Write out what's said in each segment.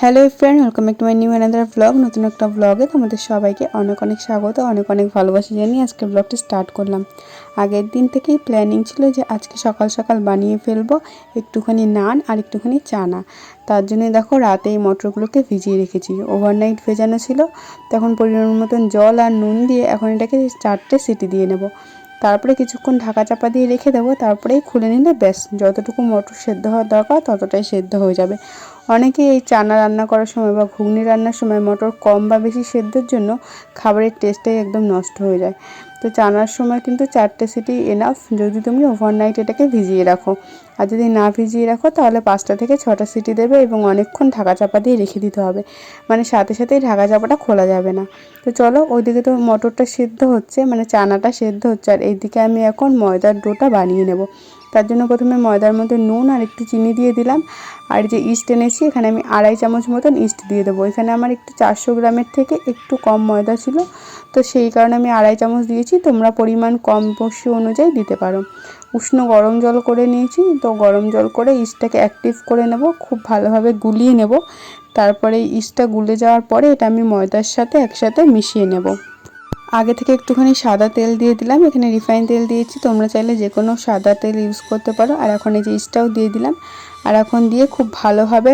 Hello friend welcome back to my new another blog নতুন একটা ব্লগে তোমাদের সবাইকে অনেক অনেক স্বাগত, অনেক অনেক ভালোবাসা জানিয়ে আজকে ব্লগটি স্টার্ট করলাম। আগের দিন থেকেই প্ল্যানিং ছিল যে আজকে সকাল সকাল বানিয়ে ফেলব, একটুখানি নান আর একটুখানি চানা। তার জন্য দেখো রাতে এই মটরগুলোকে ভিজিয়ে রেখেছি। ওভারনাইট ভেজানো ছিল তখন পরিমাণ মতন জল আর নুন দিয়ে এখন এটাকে চারটে সিটি দিয়ে নেব। তারপরে কিছুক্ষণ ঢাকা চাপা দিয়ে রেখে দেবো, তারপরেই খুলে নিলে ব্যাস, যতটুকু মটর সেদ্ধ হওয়ার দরকার ততটাই সেদ্ধ হয়ে যাবে। অনেকে এই চানা রান্না করার সময় বা ঘুগনি রান্নার সময় মটর কম বা বেশি সেদ্ধের জন্য খাবারের টেস্টটাই একদম নষ্ট হয়ে যায়। তো চানার সময় কিন্তু চারটে সিটি এনাফ যদি তুমি ওভারনাইট এটাকে ভিজিয়ে রাখো। আর যদি না ভিজিয়ে রাখো, তাহলে পাঁচটা থেকে ছটা সিটি দেবে এবং অনেকক্ষণ ঢাকা চাপা দিয়ে রেখে দিতে হবে। মানে সাথে সাথেই ঢাকা চাপাটা খোলা যাবে না। তো চলো, ওইদিকে তো মটরটা সেদ্ধ হচ্ছে মানে চানাটা সেদ্ধ হচ্ছে। আর এইদিকে আমি এখন ময়দার ডোটা বানিয়ে নেব। তার জন্য প্রথমে ময়দার মধ্যে নুন আর একটু চিনি দিয়ে দিলাম। আর যে ইস্ট এনেছি, এখানে আমি আড়াই চামচ মতন ইস্ট দিয়ে দেবো। এখানে আমার একটু চারশো গ্রামের থেকে একটু কম ময়দা ছিল। তো সেই কারণে আমি আড়াই চামচ দিয়েছি। তোমরা পরিমাণ কম বেশি অনুযায়ী দিতে পারো। উষ্ণ গরম জল করে নিয়েছি। তো গরম জল করে ইস্টটাকে অ্যাক্টিভ করে নেব। খুব ভালোভাবে গুলিয়ে নেব। তারপরে ইস্টটা গুলে যাওয়ার পরে এটা আমি ময়দার সাথে একসাথে মিশিয়ে নেব। আগে থেকে একটুখানি সাদা তেল দিয়ে দিলাম। এখানে রিফাইন তেল দিয়েছি। তোমরা চাইলে যে কোনো সাদা তেল ইউজ করতে পারো। আর এখন এই যে ইস্টটাও দিয়ে দিলাম। আর এখন দিয়ে খুব ভালোভাবে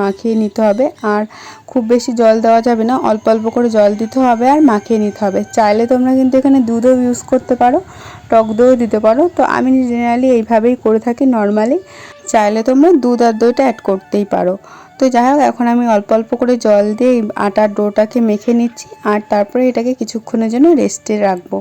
মাখিয়ে নিতে হবে। আর খুব বেশি জল দেওয়া যাবে না। অল্প অল্প করে জল দিতে হবে আর মাখিয়ে নিতে হবে। চাইলে তোমরা কিন্তু এখানে দুধও ইউজ করতে পারো, টক দইও দিতে পারো। তো আমি জেনারেলি এইভাবেই করে থাকি নর্মালি চাইলে তোমরা দুধ আর দইটা অ্যাড করতেই পারো। তো যাই হোক, এখন আমি অল্প অল্প করে জল দিয়ে আটার ডোটাকে মেখে নিচ্ছি আর তারপরে এটাকে কিছুক্ষণের জন্য রেস্টে রাখব।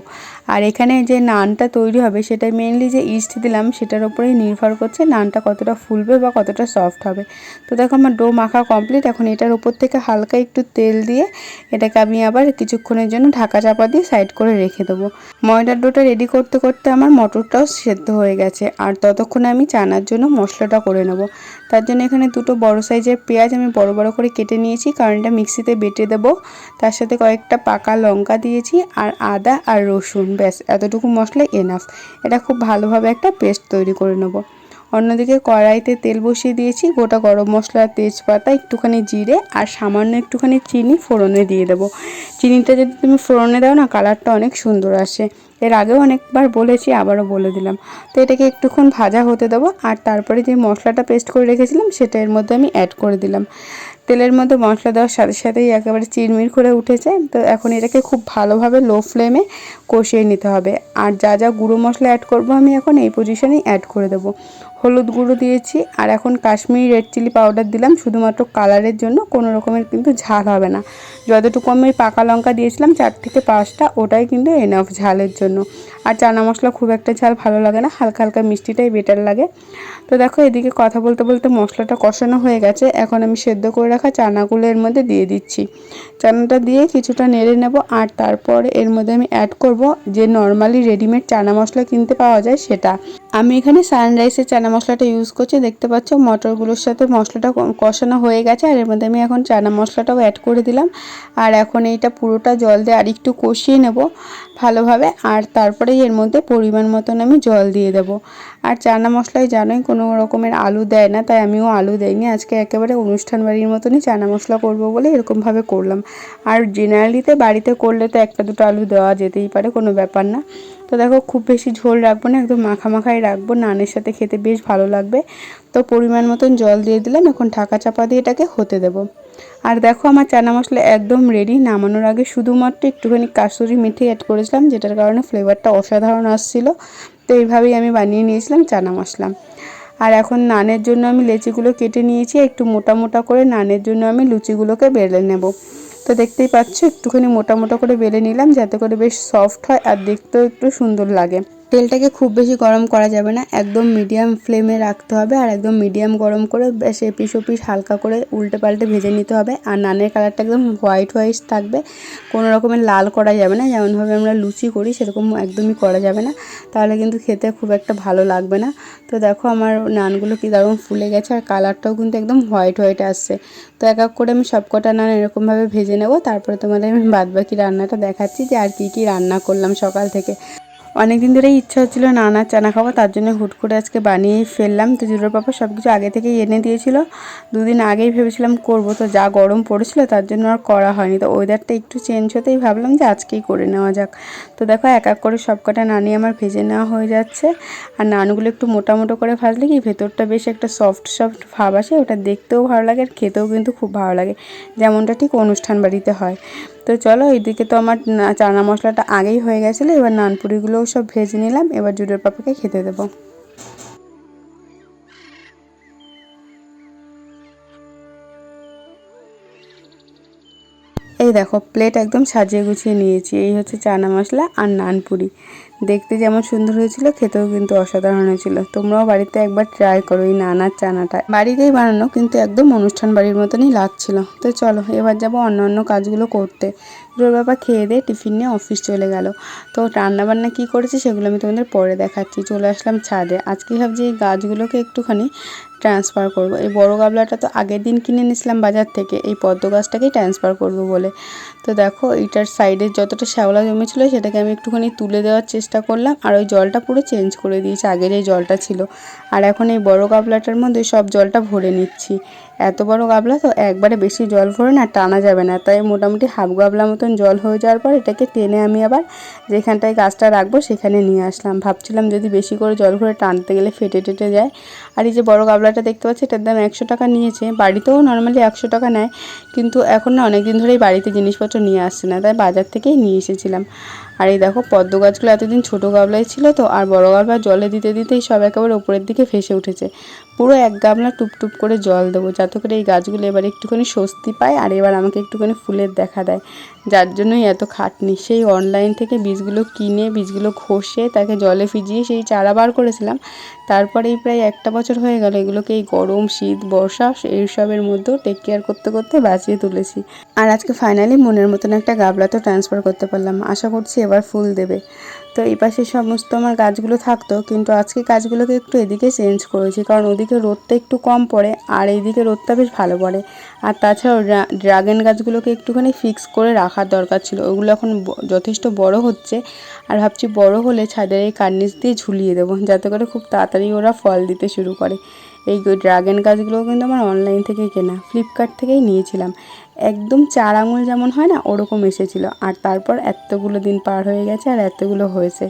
আর এখানে যে নানটা তৈরি হবে, সেটা মেনলি যে ইস্ট দিলাম, সেটার উপরেই নির্ভর করছে নানটা কতটা ফুলবে বা কতটা সফট হবে। তো দেখো, আমার ডো মাখা কমপ্লিট এখন এটার উপর থেকে হালকা একটু তেল দিয়ে এটাকে আমি আবার কিছুক্ষণের জন্য ঢাকা চাপা দিয়ে সাইড করে রেখে দেবো। ময়দার ডোটা রেডি করতে করতে আমার মটরটাও সেদ্ধ হয়ে গেছে। আর ততক্ষণে আমি চানার জন্য মশলাটা করে নেব। তার জন্য এখানে দুটো বড় সাইজের পেঁয়াজ আমি বড় বড় করে কেটে নিয়েছি, কারণ এটা মিক্সিতে বেটে দেবো। তার সাথে কয়েকটা পাকা লঙ্কা দিয়েছি, আর আদা আর রসুন, ব্যাস, এতটুকু মশলা এনাফ এটা খুব ভালোভাবে একটা পেস্ট তৈরি করে নেব। অন্যদিকে কড়াইতে তেল বসিয়ে দিয়েছি, গোটা গরম মশলা, তেজপাতা, একটুখানি জিরে আর সামান্য একটুখানি চিনি ফোড়নে দিয়ে দেবো। চিনিটা যদি তুমি ফোড়নে দাও না, কালারটা অনেক সুন্দর আসে। এর আগেও অনেকবার বলেছি, আবারও বলে দিলাম। তো এটাকে একটুক্ষণ ভাজা হতে দেবো আর তারপরে যে মশলাটা পেস্ট করে রেখেছিলাম, সেটা এর মধ্যে আমি অ্যাড করে দিলাম। তেলের মধ্যে মশলা দেওয়ার সাথে সাথেই একেবারে চিরমির করে উঠেছে। তো এখন এটাকে খুব ভালোভাবে লো ফ্লেমে কষিয়ে নিতে হবে। আর যা যা গুঁড়ো মশলা অ্যাড করব আমি এখন এই পজিশনেই অ্যাড করে দেবো। হলুদ গুঁড়ো দিয়েছি আর এখন কাশ্মীরি রেড চিলি পাউডার দিলাম। শুধুমাত্র কালারের জন্য কোনো রকমের কিন্তু ঝাল হবে না। যতটুকু আমি পাকা লঙ্কা দিয়েছিলাম, চার থেকে পাঁচটা, ওটাই কিন্তু এনাফ ঝালের জন্য। আর চানা মশলা খুব একটা ঝাল ভালো লাগে না, হালকা হালকা মিষ্টিটাই বেটার লাগে। তো দেখো এদিকে কথা বলতে বলতে মশলাটা কষানো হয়ে গেছে। এখন আমি সেদ্ধ করে রাখা চানাগুলো এর মধ্যে দিয়ে দিচ্ছি। চানাটা দিয়ে কিছুটা নেড়ে নেব আর তারপর এর মধ্যে আমি অ্যাড করব যে নর্মালি রেডিমেড চানা মশলা কিনতে পাওয়া যায় সেটা। আমি এখানে সানরাইসের চানা মশলাটা ইউজ করছি। দেখতে পাচ্ছ মটরগুলোর সাথে মশলাটা কষানো হয়ে গেছে আর এর মধ্যে আমি এখন চানা মশলাটাও অ্যাড করে দিলাম। আর এখন এইটা পুরোটা জল দিয়ে আর একটু কষিয়ে নেব ভালোভাবে। আর তারপরে এর মধ্যে পরিমাণ মতন আমি জল দিয়ে দেব। আর চানা মশলায় জানোই কোনো রকমের আলু দেয় না, তাই আমিও আলু দেয়নি আজকে একেবারে অনুষ্ঠান বাড়ির মতনই চানা মশলা করব বলে এরকমভাবে করলাম। আর জেনারেলিতে বাড়িতে করলে তো একটা দুটো আলু দেওয়া যেতেই পারে, কোনো ব্যাপার না। তো দেখো খুব বেশি ঝোল রাখব না, একদম মাখা মাখাই রাখব। নানের সাথে খেতে বেশ ভালো লাগবে। তো পরিমাণ মতন জল দিয়ে দিলাম, এখন ঢাকা চাপা দিয়ে এটাকে হতে দেবো। আর দেখো আমার চানা মশলা একদম রেডি নামানোর আগে শুধুমাত্র একটুখানি কাসুরি মেথি অ্যাড করেছিলাম, যেটার কারণে ফ্লেভারটা অসাধারণ আসছিল। তো এইভাবেই আমি বানিয়ে নিয়েছিলাম চানা মশলা। আর এখন নানের জন্য আমি লেচিগুলো কেটে নিয়েছি, একটু মোটা মোটা করে নানের জন্য আমি লুচিগুলোকে বেলে নেব। তো দেখতেই পাচ্ছ, একটুখানি মোটা মোটা করে বেলে নিলাম, যাতে করে বেশ সফট হয় আর দেখতেও একটু সুন্দর লাগে। তেলটাকে খুব বেশি গরম করা যাবে না। একদম মিডিয়াম ফ্লেমে রাখতে হবে আর একদম মিডিয়াম গরম করে বেশ এপিস ওপিস হালকা করে উল্টে পাল্টে ভেজে নিতে হবে। আর নানের কালারটা একদম হোয়াইট হোয়াইট থাকবে। কোনো রকমের লাল করা যাবে না। যেমনভাবে আমরা লুচি করি, সেরকম একদমই করা যাবে না। তাহলে কিন্তু খেতে খুব একটা ভালো লাগবে না। তো দেখো আমার নানগুলো কি দারুণ ফুলে গেছে আর কালারটাও কিন্তু একদম হোয়াইট হোয়াইট আসছে। তো এক এক করে আমি সবকটা নান এরকমভাবে ভেজে নেব। তারপরে তোমাদের আমি বাদবাকি রান্নাটা দেখাচ্ছি যে আর কি কি রান্না করলাম সকাল থেকে। অনেক দিন ধরেই ইচ্ছা হচ্ছিল নানা চানা খাব তার জন্য হুট করে আজকে বানিয়েই ফেললাম। তো জুডোর পাপা সব কিছু আগে থেকেই এনে দিয়েছিল। দুদিন আগেই ভেবেছিলাম করব, তো যা গরম পড়েছিল তার জন্য আর করা হয়নি। তো ওয়েদারটা একটু চেঞ্জ হতেই ভাবলাম যে আজকেই করে নেওয়া যাক। তো দেখো এক এক করে সব কটা নানি আমার ভেজে নেওয়া হয়ে যাচ্ছে। আর নানগুলো একটু মোটা মোটো করে ভাজলে কি ভেতরটা বেশ একটা সফট সফট ভাব আসে, ওটা দেখতেও ভালো লাগে আর খেতেও কিন্তু খুব ভালো লাগে। যেমনটা ঠিক অনুষ্ঠান বাড়িতে হয়। তো চলো এইদিকে তো আমার চানা মশলাটা আগেই হয়ে গেছিল, এবার নানপুরিগুলোও সব ভেজে নিলাম, এবার জুডোর পাপাকে খেতে দেবো। এই দেখো প্লেট একদম সাজিয়ে গুছিয়ে নিয়েছি, এই হচ্ছে চানা মশলা আর নানপুরি। দেখতে যেমন সুন্দর হয়েছিল, খেতেও কিন্তু অসাধারণ হয়েছিল। তোমরাও বাড়িতে একবার ট্রাই করো এই নানার চানাটা। বাড়িতেই বানানো, কিন্তু একদম অনুষ্ঠান বাড়ির মতনই লাগছিল। তো চলো, এবার যাব অন্য অন্য কাজগুলো করতে। রোর বাবা খেয়ে দিয়ে টিফিন নিয়ে অফিস চলে গেল। তো রান্নাবান্না কী করেছে সেগুলো আমি তোমাদের পরে দেখাচ্ছি। চলে আসলাম ছাদে। আজকে ভাবছি এই গাছগুলোকে একটুখানি ট্রান্সফার করব। এই বড় গাবলাটা তো আগের দিন কিনে নিয়েছিলাম বাজার থেকে। এই পদ্ম গাছটাকেই ট্রান্সফার করব বলে। তো দেখো এইটার সাইডে যতটা শ্যাওলা জমেছিল সেটাকে আমি একটুখানি তুলে দেওয়ার চেষ্টা করলাম, আর ওই জলটা পুরো চেঞ্জ করে দিয়েছি, আগের এই জলটা ছিল। আর এখন এই বড় গাবলাটার মধ্যে সব জলটা ভরে নিচ্ছি। এত বড় গাবলা তো একবারে বেশি জল ভরে না, টানা যাবে না। তাই মোটামুটি হাফ গাবলা মতন জল হয়ে যাওয়ার পর এটাকে টেনে আমি আবার যেখানটায় গাছটা রাখব সেখানে নিয়ে আসলাম। ভাবছিলাম যদি বেশি করে জল ভরে টানতে গেলে ফেটে টেটে যায়। আর এই যে বড় গাবলাটা দেখতে পাচ্ছি, এটার দাম একশো টাকা নিয়েছে। বাড়িতেও নর্মালি একশো টাকা নেয়, কিন্তু এখন না অনেক দিন ধরেই বাড়িতে জিনিসপত্র নিয়ে আসছে না, তাই বাজার থেকেই নিয়ে এসেছিলাম। আর এই দেখো, পদ্ম গাছগুলো এতদিন ছোটো গাবলায় ছিল তো, আর বড় গাবলা জলে দিতে দিতেই সব একেবারে ওপরের দিকে ফেসে উঠেছে। পুরো এক গামলা টুপ টুপ করে জল দেবো, যাতে করে এই গাছগুলো এবার একটুখানি স্বস্তি পায় আর এবার আমাকে একটুখানি ফুলের দেখা দেয়। যার জন্যই এত খাটনি। সেই অনলাইন থেকে বীজগুলো কিনে, বীজগুলো ঘষে তাকে জলে ভিজিয়ে সেই চারা বার করেছিলাম। তারপরে এই প্রায় একটা বছর হয়ে গেল এগুলোকে এই গরম, শীত, বর্ষা এইসবের মধ্যেও টেক কেয়ার করতে করতে বাঁচিয়ে তুলেছি। আর আজকে ফাইনালি মনের মতন একটা গাবলা তো ট্রান্সফার করতে পারলাম। আশা করছি এবার ফুল দেবে। তো এই পাশে সমস্ত আমার গাছগুলো থাকতো, কিন্তু আজকে গাছগুলোকে একটু এদিকে চেঞ্জ করেছি, কারণ ওদিকে রোদটা একটু কম পড়ে, আর এইদিকে রোদটা বেশ ভালো পড়ে। আর তাছাড়াও ড্রাগন গাছগুলোকে একটুখানি ফিক্স করে রাখার দরকার ছিল, ওগুলো এখন যথেষ্ট বড় হচ্ছে। আর ভাবছি বড় হলে ছাদের এই কার্নিস দিয়ে ঝুলিয়ে দেবো, যাতে করে খুব তাড়াতাড়ি ওরা ফল দিতে শুরু করে। এই ড্রাগন গাছগুলো কিন্তু আমার অনলাইন থেকেই কেনা ফ্লিপকার্ট থেকেই নিয়েছিলাম। একদম চার আঙুল যেমন হয় না, ওরকম এসেছিল। আর তারপর এতগুলো দিন পার হয়ে গেছে আর এতগুলো হয়েছে।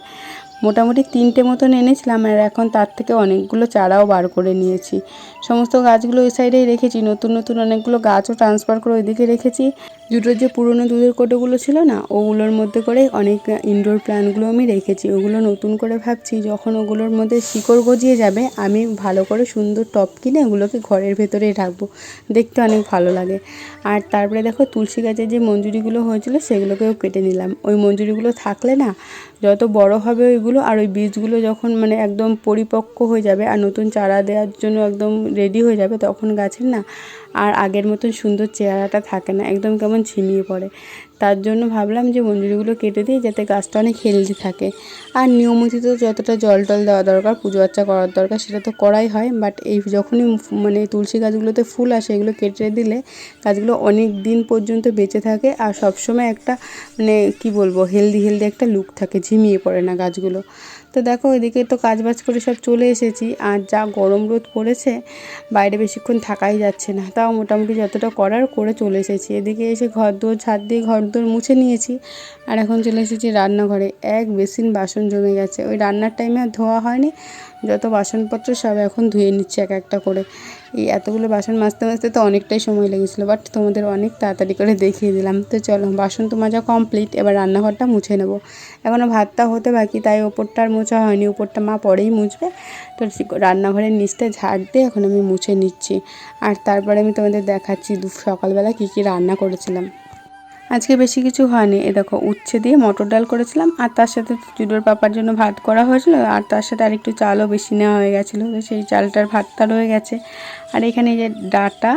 মোটামুটি তিনটে মতন এনেছিলাম আর এখন তার থেকে অনেকগুলো চারাও বার করে নিয়েছি। সমস্ত গাছগুলো ওই সাইডেই রেখেছি, নতুন নতুন অনেকগুলো গাছও ট্রান্সফার করে ওইদিকে রেখেছি। দুটোর যে পুরনো দুধের কোটোগুলো ছিল না, ওগুলোর মধ্যে করে অনেক ইনডোর প্ল্যান্টগুলো আমি রেখেছি। ওগুলো নতুন করে ভাবছি, যখন ওগুলোর মধ্যে শিকড় গজিয়ে যাবে, আমি ভালো করে সুন্দর টপ কিনে ওগুলোকে ঘরের ভেতরেই রাখব। দেখতে অনেক ভালো লাগে। আর তারপরে দেখো তুলসী গাছের যে মঞ্জুরিগুলো হয়েছিল, সেগুলোকেও কেটে নিলাম। ওই মঞ্জুরিগুলো থাকলে না, যত বড় হবে ওইগুলো আর ওই বীজগুলো যখন মানে একদম পরিপক্ক হয়ে যাবে আর নতুন চারা দেওয়ার জন্য একদম রেডি হয়ে যাবে তখন গাছের না আর আগের মতন সুন্দর চেহারাটা থাকে না, একদম কেমন ঝিমিয়ে পড়ে। তার জন্য ভাবলাম যে মঞ্জুরিগুলো কেটে দিই যাতে গাছটা অনেক হেলদি থাকে। আর নিয়মিত যতটা জল টল দেওয়া দরকার, পুজো আর্চা করার দরকার, সেটা তো করাই হয়। বাট এই যখনই মানে তুলসী গাছগুলোতে ফুল আসে, এগুলো কেটে দিলে গাছগুলো অনেক দিন পর্যন্ত বেঁচে থাকে আর সবসময় একটা মানে কি বলব হেলদি হেলদি একটা লুক থাকে, ঝিমিয়ে পড়ে না গাছগুলো। তো দেখো ওইদিকে তো কাজ বাজ করে সব চলে এসেছি। আর যা গরম রোদ পড়েছে, বাইরে বেশিক্ষণ থাকাই যাচ্ছে না। তাও মোটামুটি যতটা করার করে চলে এসেছি। এদিকে এসে ঘর দোর ছাদ দিয়ে ঘর দোর মুছে নিয়েছি। আর এখন চলে এসেছি রান্নাঘরে। এক বেসিন বাসন জমে গেছে। ওই রান্নার টাইমে ধোয়া হয়নি। যত বাসনপত্র সব এখন ধুয়ে নিচ্ছে এক একটা করে। এই এতগুলো বাসন মাজতে মাজতে তো অনেকটাই সময় লেগেছিলো বাট তোমাদের অনেক তাড়াতাড়ি করে দেখিয়ে দিলাম। তো চলো, বাসন তো মাজা কমপ্লিট এবার রান্নাঘরটা মুছে নেব। এখনও ভাতটা হতে বাকি, তাই ওপরটা আর মোছা হয়নি, ওপরটা মা পরেই মুছবে। তো রান্নাঘরের নিচটা ঝাড় দিয়ে এখন আমি মুছে নিচ্ছি। আর তারপরে আমি তোমাদের দেখাচ্ছি দু- সকালবেলা কী কী রান্না করেছিলাম। আজকে বেশি কিছু হয়নি। এ দেখো, উচ্ছে দিয়ে মটর ডাল করেছিলাম, আর তার সাথে জুডোর পাপার জন্য ভাত করা হয়েছিল, আর তার সাথে আরেকটু চালও বেশি নেওয়া হয়ে গেছিল। সেই চালটার ভাতটা রয়ে গেছে। আর এখানে যে ডাটা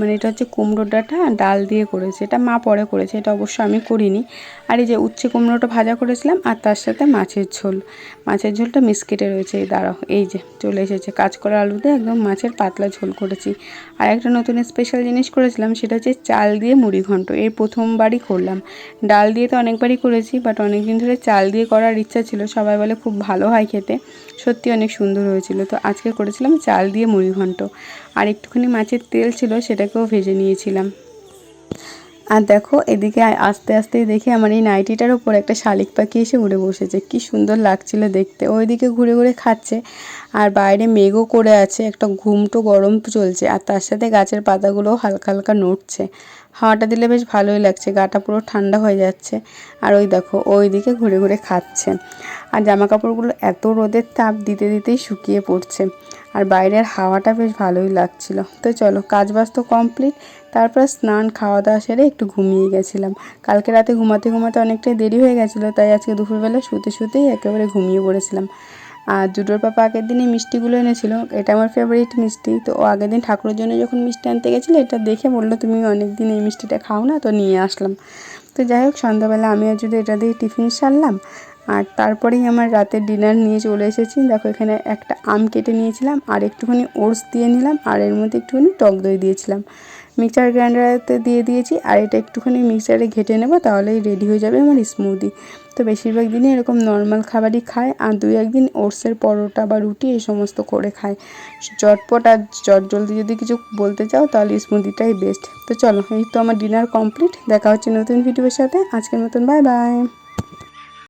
মানে এটা হচ্ছে কুমড়োর ডাঁটা ডাল দিয়ে করেছে। এটা মা পরে করেছে, এটা অবশ্য আমি করিনি। আর এই যে উচ্ছে কুমড়োটা ভাজা করেছিলাম, আর তার সাথে মাছের ঝোল। মাছের ঝোলটা মিসকেটে রয়েছে, এই দাঁড়াও, এই যে চলে এসেছে। কাজ করা আলুতে একদম মাছের পাতলা ঝোল করেছি। আর একটা নতুন স্পেশাল জিনিস করেছিলাম, সেটা হচ্ছে চাল দিয়ে মুড়ি ঘন্ট। এই প্রথমবারই করলাম। ডাল দিয়ে তো অনেকবারই করেছি বাট অনেকদিন ধরে চাল দিয়ে করার ইচ্ছা ছিল, সবাই বলে খুব ভালো হয় খেতে। সত্যি অনেক সুন্দর হয়েছিল। তো আজকে করেছিলাম চাল দিয়ে মুড়ি ঘন্ট। আর একটুখানি মাছের তেল ছিল সেটাকেও ভেজে নিয়েছিলাম। আর দেখো, এদিকে আস্তে আস্তেই দেখি আমার এই নাইটিটার উপর একটা শালিক পাখি এসে উড়ে বসেছে। কি সুন্দর লাগছিল দেখতে। ওইদিকে ঘুরে ঘুরে খাচ্ছে। আর বাইরে মেঘও করে আছে, একটা ঘুমটো গরম চলছে। আর তার সাথে গাছের পাতাগুলোও হালকা হালকা নড়ছে। হাওয়াটা দিলে বেশ ভালোই লাগছে, গাটা পুরো ঠান্ডা হয়ে যাচ্ছে। আর ওই দেখো ওই দিকে ঘুরে ঘুরে খাচ্ছে। আর জামা কাপড়গুলো এত রোদের তাপ দিতে দিতেই শুকিয়ে পড়ছে। আর বাইরের হাওয়াটা বেশ ভালোই লাগছিল। তো চলো, কাজ বাজ তো কমপ্লিট তারপর স্নান খাওয়া দাওয়া সেরে একটু ঘুমিয়ে গেছিলাম। কালকে রাতে ঘুমাতে ঘুমাতে অনেকটাই দেরি হয়ে গেছিল, তাই আজকে দুপুরবেলা শুতে শুতেই একেবারে ঘুমিয়ে পড়েছিলাম। আর জুটোর পাপা আগের দিন মিষ্টিগুলো এনেছিল, এটা আমার ফেভারিট মিষ্টি। তো ও আগের দিন ঠাকুরের জন্য যখন মিষ্টি আনতে গেছিল, এটা দেখে বলল, তুমি অনেক দিন এই মিষ্টিটা খাও না তো নিয়ে আসলাম। তো যাই হোক, সন্ধ্যাবেলা আমিও যদি এটা দিয়ে টিফিন সারলাম আর তারপরেই আমার রাতের ডিনার নিয়ে চলে এসেছি। দেখো, এখানে একটা আম কেটে নিয়েছিলাম আর একটুখানি ওটস দিয়ে নিলাম আর এর মধ্যে একটুখানি টক দই দিয়েছিলাম। মিক্সার গ্রাইন্ডারেতে দিয়ে দিয়েছি আর এটা একটুখানি মিক্সারে ঘেটে নেব, তাহলেই রেডি হয়ে যাবে আমার স্মুদি তো বেশিরভাগ দিনই এরকম নর্মাল খাবারই খায় আর দুই একদিন ওটসের পরোটা বা রুটি এই সমস্ত করে খায়। চটপট আর চট জলদি যদি কিছু বলতে চাও, তাহলে স্মুদিটাই বেস্ট তো চলো, এই তো আমার ডিনার কমপ্লিট দেখা হচ্ছে নতুন ভিডিওর সাথে। আজকের মতন বাই বাই